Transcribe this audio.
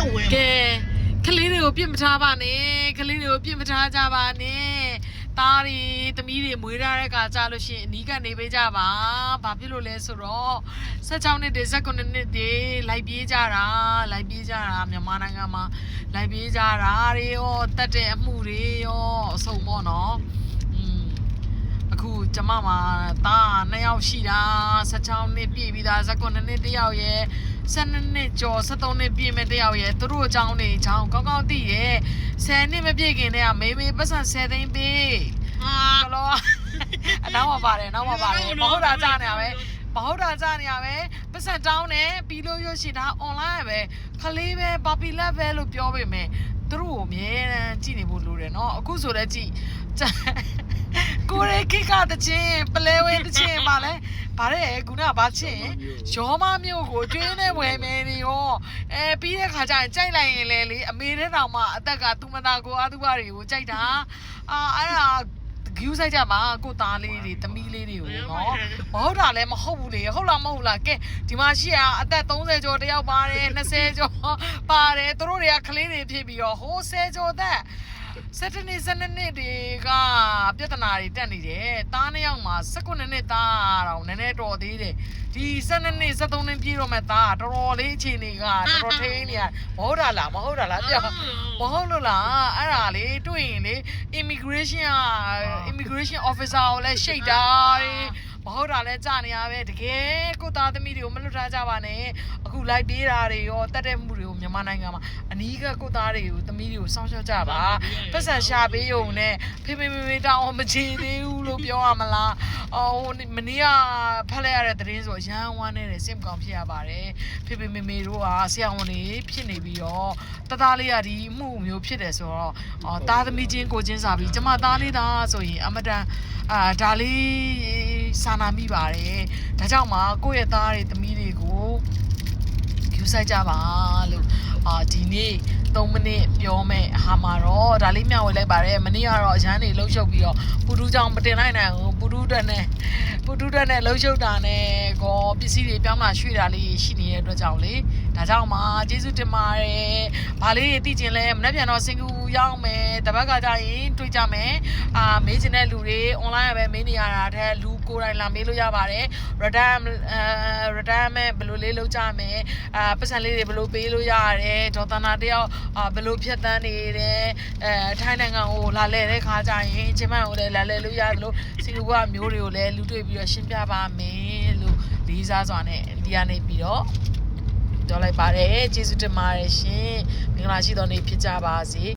တော့ဝယ်ကဲကလေးတွေကိုပြစ်မထားပါနဲ့ကလေးတွေကိုပြစ်မထားကြပါနဲ့သားတွေသမီးတွေမွေးထားတဲ့ခါကြလို့ရှိရင်အနီးကနေပေးကြပါဘာဖြစ်လို့လဲဆိုတော့16နှစ်တည်း19နှစ်တည်းလိုက်ပြေးကြတာလိုက်ပြေးကြတာမြန်မာနိုင်ငံမှာလိုက်ပြေးကြတာတွေရောတက်တဲ့အမှုတွေရောအစုံပေါ့နော်อืมအခု ကျမမှာတာနှစ်ယောက်ရှိတာ16နှစ်ပြည့်ပြီးသား19နှစ်တစ်ယောက်ရယ်12နှစ်ကျော်73နှစ်ပြည့်မဲ့တစ်ယောက်ရယ်သူတို့အကြောင်းတွေအကြောင်းကောင်းကောင်းသိရယ်10နှစ်မပြည့်ခင်တည်းကမေမေပတ်စံ10သိန်းပေး ဟာ ကလောအနောက်မှာပါတယ်အနောက်မှာပါတယ်မဟုတ်တာကြားနေရပဲမဟုတ်တာကြားနေရပဲပတ်စံတောင်းတယ်ပြီးလို့ရရှိတာ online ပဲခလေးပဲ puppy love ပဲလို့ပြောပေမဲ့သူတို့ကိုအမြဲတမ်းကြည့်နေဖို့လိုတယ်เนาะအခုဆိုလည်းကြည့် ကိုရဲ ခိကတချင်းပလဲဝဲတချင်းပါလဲဗါတဲ့ခုနကဘာချင်းရောမမျိုးကိုကျွင်းနေဝယ်မယ်နေရောအဲပြီးတဲ့ခါကျရင်ကြိုက်လိုက်ရင်လေလေအမေတဲ့တောင်မှအသက်ကသူမသားကိုအသူဘတွေကိုကြိုက်တာအာအဲ့ဒါဂယူးဆိုင်ကြမှာကိုသားလေးတွေသမီးလေးတွေကိုနော်မဟုတ်တာလည်းမဟုတ်ဘူးလေဟုတ်လားမဟုတ်လားကဲဒီမှာရှိရအသက်30ကျော်တယောက်ပါတယ်20ကျော်ပါတယ်သူတို့တွေကကလေးတွေဖြစ်ပြီးတော့ဟိုး10ကျော်သက် စက်တနေ့စနစ်နှစ်တွေကပြဿနာတွေတက်နေတယ်။သားနှစ်ယောက်မှာ19နှစ်သားတော့နည်းနည်းတော်သေးတယ်။ဒီ12နှစ်73နှစ်ပြည့်တော့မဲ့သားတော်တော်လေးအခြေအနေကတော်တော်ထိန်းနေရမဟုတ်တာလားမဟုတ်တာလားပြောမဟုတ်လို့လားအဲ့ဒါလေတွေ့ရင်လေ immigration က immigration officer ကိုလည်းရှိတ်တာတဲ့ မဟုတ်တာလဲကြာနေရပဲတကယ်ကိုသားသမီးတွေကိုမလွတ်ထားကြပါနဲ့အခုလိုက်ပြေးတာတွေရောတက်တဲ့မှုတွေကိုမြန်မာနိုင်ငံမှာအနီးကကိုသားတွေကိုသမီးတွေကိုစောင့်ရှောက်ကြပါပတ်စံရှာပေးရုံနဲ့ဖေဖေမေမေတောင်းမချေသေးဘူးလို့ပြောရမလားအော်မနေ့ကဖတ်လိုက်ရတဲ့သတင်းဆိုရန်ဝမ်းနေတဲ့စင်ကောင်ဖြစ်ရပါတယ်ဖေဖေမေမေတို့ကဆရာဝန်တွေဖြစ်နေပြီးတော့တသားလေးကဒီအမှုမျိုးဖြစ်တယ်ဆိုတော့အော်သားသမီးချင်းကိုချင်းစာပြီးကျမသားလေးသားဆိုရင်အမတန်အာဒါလေး စာနာမိပါတယ်ဒါကြောင့်မှကိုယ့်ရဲ့သားတွေသမီးတွေကိုယူဆိုင်ကြပါလို့အာဒီနေ့3မိနစ်ပြောမဲ့ဟာမှာတော့ဒါလေးမျှဝေလိုက်ပါတယ်မနေ့ကတော့အရန်နေလှုပ်ရှုပ်ပြီးတော့ပူတူးကြောင့်မတင်လိုက်နိုင်ဘူးပူတူးတက်နဲ့ပူတူးတက်နဲ့လှုပ်ရှုပ်တာနဲ့ကောပစ္စည်းတွေပြောင်းလာရွှေ့တာလေးရှိနေတဲ့အတွက်ကြောင့်လေ ဒါကြောင့်မှကျေးဇူးတင်ပါတယ်။ဘာလေးတွေသိကျင်လဲမနေ့ပြန်တော့စင်ကူရောက်မယ်တပတ်ကကြရင်တွေ့ကြမယ်အာမေးချင်တဲ့လူတွေ online ကပဲမေးနေရတာတဲ့လူကိုယ်တိုင်လာမေးလို့ရပါတယ် redam အဲ redam ဘယ်လိုလေးလုပ်ကြမယ်အာပတ်စံလေးတွေဘယ်လိုပေးလို့ရတယ်ဒေါ်သနာတယောက်အာဘယ်လိုဖြတ်တန်းနေတယ်အဲထိုင်းနိုင်ငံကိုလာလဲတဲ့ခါကြရင်ချင်းမန်ကိုလည်းလာလဲလို့ရတယ်လို့စင်ကာပူကမျိုးတွေကိုလည်းလူတွေ့ပြီးတော့ရှင်းပြပါမယ်လို့လေးစားစွာနဲ့ဒီကနေပြီးတော့ ပြောလိုက်ပါတယ်ကျေးဇူးတင်ပါတယ်ရှင်မင်္ဂလာရှိသောနေ့ဖြစ်ကြပါစေ